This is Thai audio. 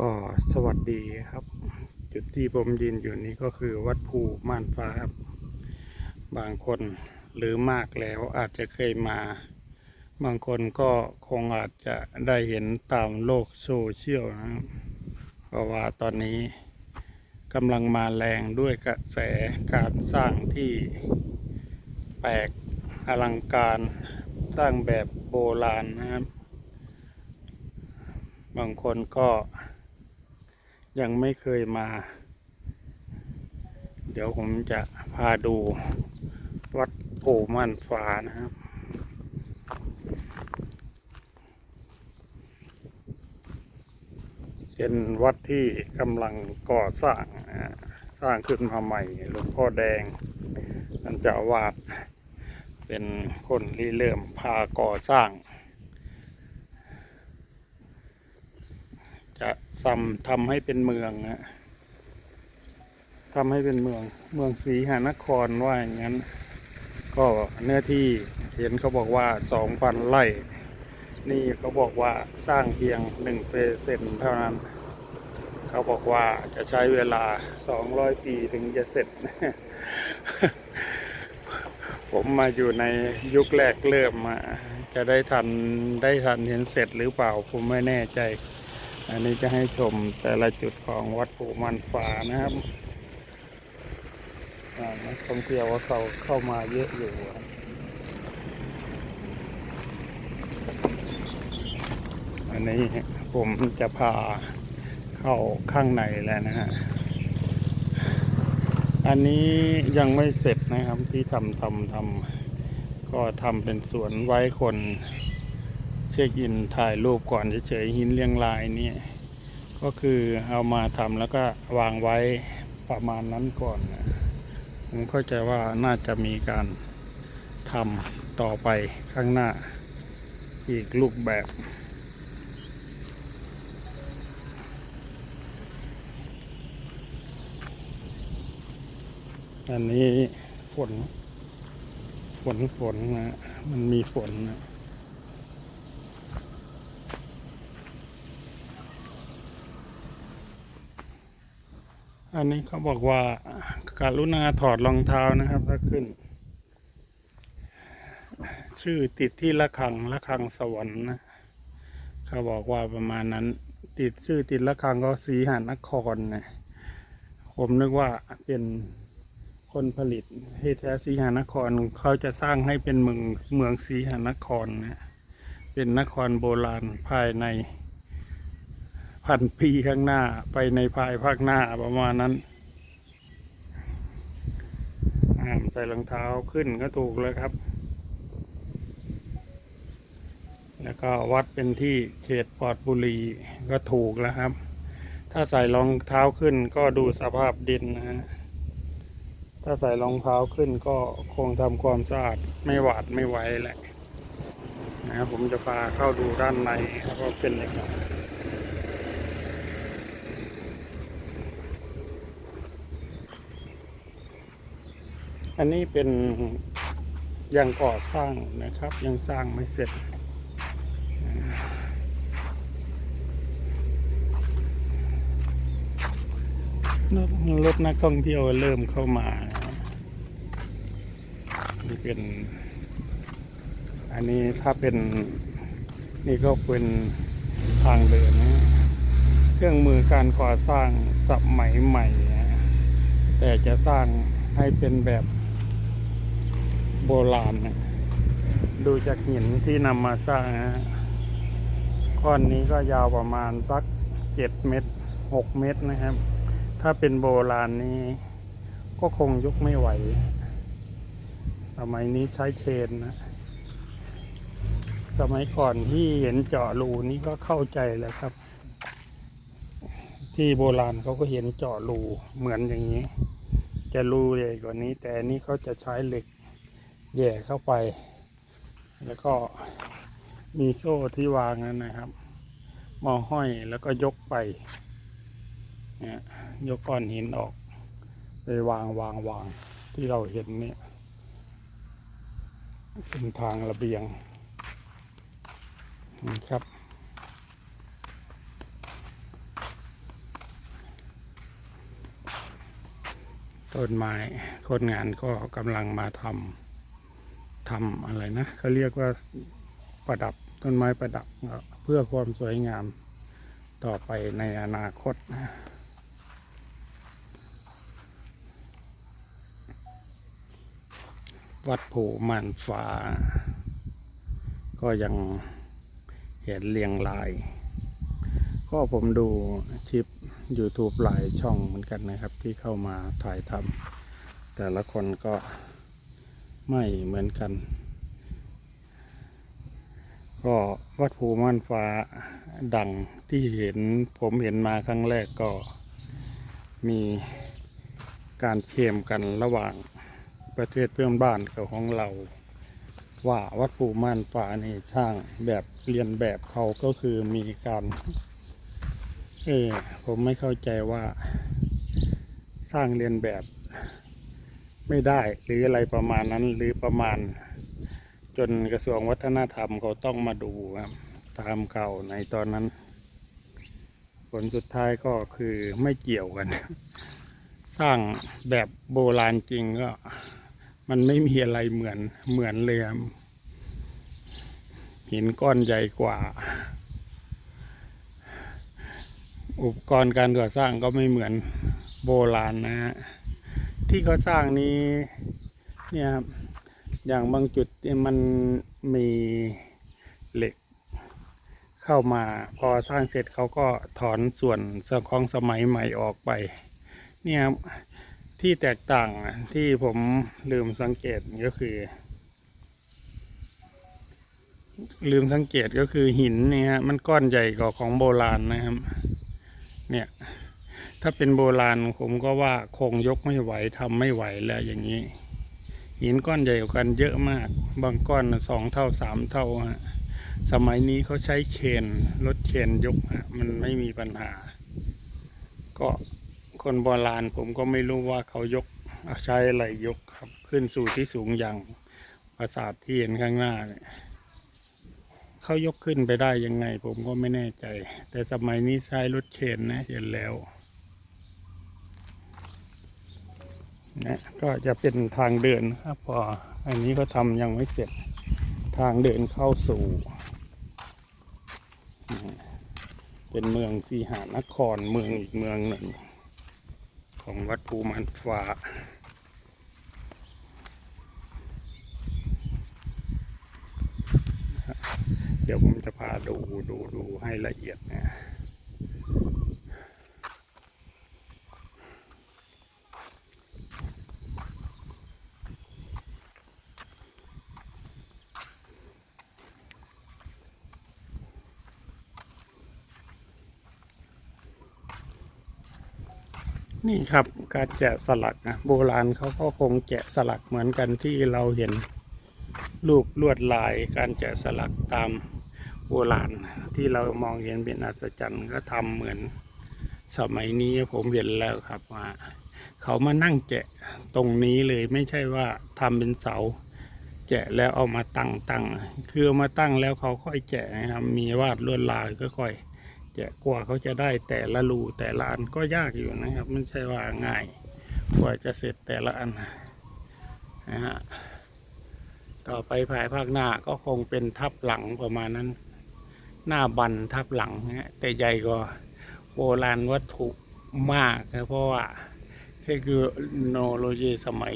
ก็สวัสดีครับ จุดที่ผมยืนอยู่นี้ก็คือวัดภูม่านฟ้าครับ บางคนหรือมากแล้วอาจจะเคยมา บางคนก็คงอาจจะได้เห็นตามโลกโซเชียลนะครับเพราะว่าตอนนี้กำลังมาแรงด้วยกระแสการสร้างที่แปลกอลังการสร้างแบบโบราณนะครับ บางคนก็ ยังไม่เคยมา เดี๋ยวผมจะพาดูวัดโพม่านฟ้านะครับ เป็นวัดที่กำลังก่อสร้างสร้างขึ้นมาใหม่หลวงพ่อแดงท่านเจ้าวาดเป็นคนที่เริ่มพาก่อสร้าง จะทำทำให้เป็นเมืองนะทำให้เป็นเมืองเมืองศรีหานครว่าอย่างนั้น ก็เนื้อที่เห็นเขาบอกว่าสองพันไร่นี่เขาบอกว่าสร้างเพียงหนึ่งเปอร์เซ็นเท่านั้น เขาบอกว่าจะใช้เวลาสองร้อยปีถึงจะเสร็จ ผมมาอยู่ในยุคแรกเริ่มมาจะได้ทันได้ทันเห็นเสร็จหรือเปล่าผมไม่แน่ใจ อันนี้จะให้ชมแต่ละจุดของวัดปูมันฟ้านะครับนักท่องเที่ยวว่าเขาเข้ามาเยอะอยู่อันนี้ผมจะพาเข้าข้างในแล้วนะฮะ อันนี้ยังไม่เสร็จนะครับที่ทำทำทำก็ทำเป็นสวนไว้คน เช็คอินถ่ายรูปก่อนเฉยๆหินเรียงรายนี่ก็คือเอามาทำแล้วก็วางไว้ประมาณนั้นก่อนนะผมเข้าใจว่าน่าจะมีการทำต่อไปข้างหน้าอีกรูปแบบ อันนี้ฝน ฝนฝนนะมันมีฝนนะ อันนี้เขาบอกว่าการุณาถอดรองเท้านะครับ ถ้าขึ้น ชื่อติดที่ละคังละคังสวรรค์นะเขาบอกว่าประมาณนั้น ติดชื่อติดละคังก็สีหานครนะผมนึกว่าเป็นคนผลิตให้แท้สีหานครเขาจะสร้างให้เป็นเมืองเมืองสีหานครนะเป็นนครโบราณภายใน พันปีข้างหน้าไปในภายภาคหน้าประมาณนั้นอ่ามใส่รองเท้าขึ้นก็ถูกแล้วครับ แล้วก็วัดเป็นที่เขตปอดบุรีก็ถูกแล้วครับ ถ้าใส่รองเท้าขึ้นก็ดูสภาพดินนะฮะถ้าใส่รองเท้าขึ้นก็คงทำความสะอาดไม่หวาดไม่ไหวแหละนะผมจะพาเข้าดูด้านในครับว่าเป็นยังไง อันนี้เป็นยังก่อสร้างนะครับ ยังสร้างไม่เสร็จรถรถนักท่องเที่ยวเริ่มเข้ามา นี่เป็น อันนี้ถ้าเป็นนี่ก็เป็นทางเดินนะเครื่องมือการก่อสร้างสมัยใหม่ แต่จะสร้างให้เป็นแบบ โบราณนะดูจากหินที่นำมาสร้างนะก้อนนี้ก็ยาวประมาณสักเจ็ดเมตรหกเมตรนะครับ ถ้าเป็นโบราณนี้ ก็คงยกไม่ไหว สมัยนี้ใช้เชนนะ สมัยก่อนที่เห็นเจาะรูนี่ก็เข้าใจแล้วครับ ที่โบราณเขาก็เห็นเจาะรูเหมือนอย่างนี้ จะรูใหญ่กว่านี้ แต่นนี้เขาจะใช้เหล็ก แย่เข้าไป แล้วก็มีโซ่ที่วางนั้นนะครับมาห้อยแล้วก็ยกไปเนี่ยยกก้อนหินออก ไปวางวางวางที่เราเห็นเนี่ยเป็นทางระเบียงนะครับ ต้นไม้คนงานก็กำลังมาทำ ทำอะไรนะเขาเรียกว่าประดับต้นไม้ประดับเพื่อความสวยงามต่อไปในอนาคต วัดผูมันฟ้า ก็ยังเห็นเรียงราย ก็ผมดูคลิป YouTube หลายช่องเหมือนกันนะครับที่เข้ามาถ่ายทำแต่ละคนก็ ไม่เหมือนกัน ก็วัดภูม่านฟ้าดังที่เห็นผมเห็นมาครั้งแรกก็มีการเคลมกันระหว่างประเทศเพื่อนบ้านกับของเรา ว่าวัดภูม่านฟ้านี่ช่างแบบเรียนแบบเขาก็คือมีการเออผมไม่เข้าใจว่าสร้างเรียนแบบ ไม่ได้หรืออะไรประมาณนั้นหรือประมาณ จนกระทรวงวัฒนธรรมเขาต้องมาดูครับ ตามเก่าในตอนนั้น ผลสุดท้ายก็คือไม่เกี่ยวกัน สร้างแบบโบราณจริงก็ มันไม่มีอะไรเหมือนเหมือนเลยครับหินก้อนใหญ่กว่า อุปกรณ์การก่อสร้างก็ไม่เหมือนโบราณนะฮะ ที่เขาสร้างนี้เนี่ยครับอย่างบางจุดมันมีเหล็กเข้ามา พอสร้างเสร็จเขาก็ถอนส่วนของสมัยใหม่ออกไป เนี่ยครับที่แตกต่างที่ผมลืมสังเกตก็คือ ลืมสังเกตก็คือหินเนี่ยฮะมันก้อนใหญ่กว่าของโบราณนะครับ เนี่ย ถ้าเป็นโบราณผมก็ว่าคงยกไม่ไหวทำไม่ไหวแล้วอย่างนี้ หินก้อนใหญ่กว่ากันเยอะมาก บางก้อนสองเท่าสามเท่าฮะสมัยนี้เขาใช้เคนรถเคนยกฮะมันไม่มีปัญหา ก็คนโบราณผมก็ไม่รู้ว่าเขายกใช้อะไรยกครับ ขึ้นสู่ที่สูงอย่างปราสาทที่เห็นข้างหน้าเนี่ยเขายกขึ้นไปได้ยังไง ผมก็ไม่แน่ใจ แต่สมัยนี้ใช้รถเข็นนะเห็นแล้ว นะก็จะเป็นทางเดินครับพออันนี้ก็ทำยังไม่เสร็จทางเดินเข้าสู่นะเป็นเมืองสีหานครเมืองอีกเมืองหนึ่ง ของวัดภูมันฟ้าเดี๋ยวผมจะพาดูดูดูให้ละเอียดนะ นี่ครับการแกะสลักนะโบราณเขาก็คงแกะสลักเหมือนกันที่เราเห็นรูปลวดลาย การแกะสลักตามโบราณที่เรามองเห็นเป็นอัศจรรย์ก็ทำเหมือนสมัยนี้ผมเห็นแล้วครับว่าเขามานั่งแกะตรงนี้เลยไม่ใช่ว่าทำเป็นเสาแกะแล้วเอามาตั้งตั้งคือเอามาตั้งแล้วเขาค่อยแกะนะครับมีวาดลวดลายก็ค่อยแกะกว่าเขาจะได้แต่ละรูแต่ละอันก็ยากอยู่นะครับ ไม่ใช่ว่าง่ายกว่าจะเสร็จแต่ละอันนะฮะต่อไปภายภาคหน้าก็คงเป็นทับหลังประมาณนั้น หน้าบันทับหลังนะฮะแต่ใหญ่กว่าโบราณวัตถุมากนะเพราะว่าเทคโนโลยีสมัย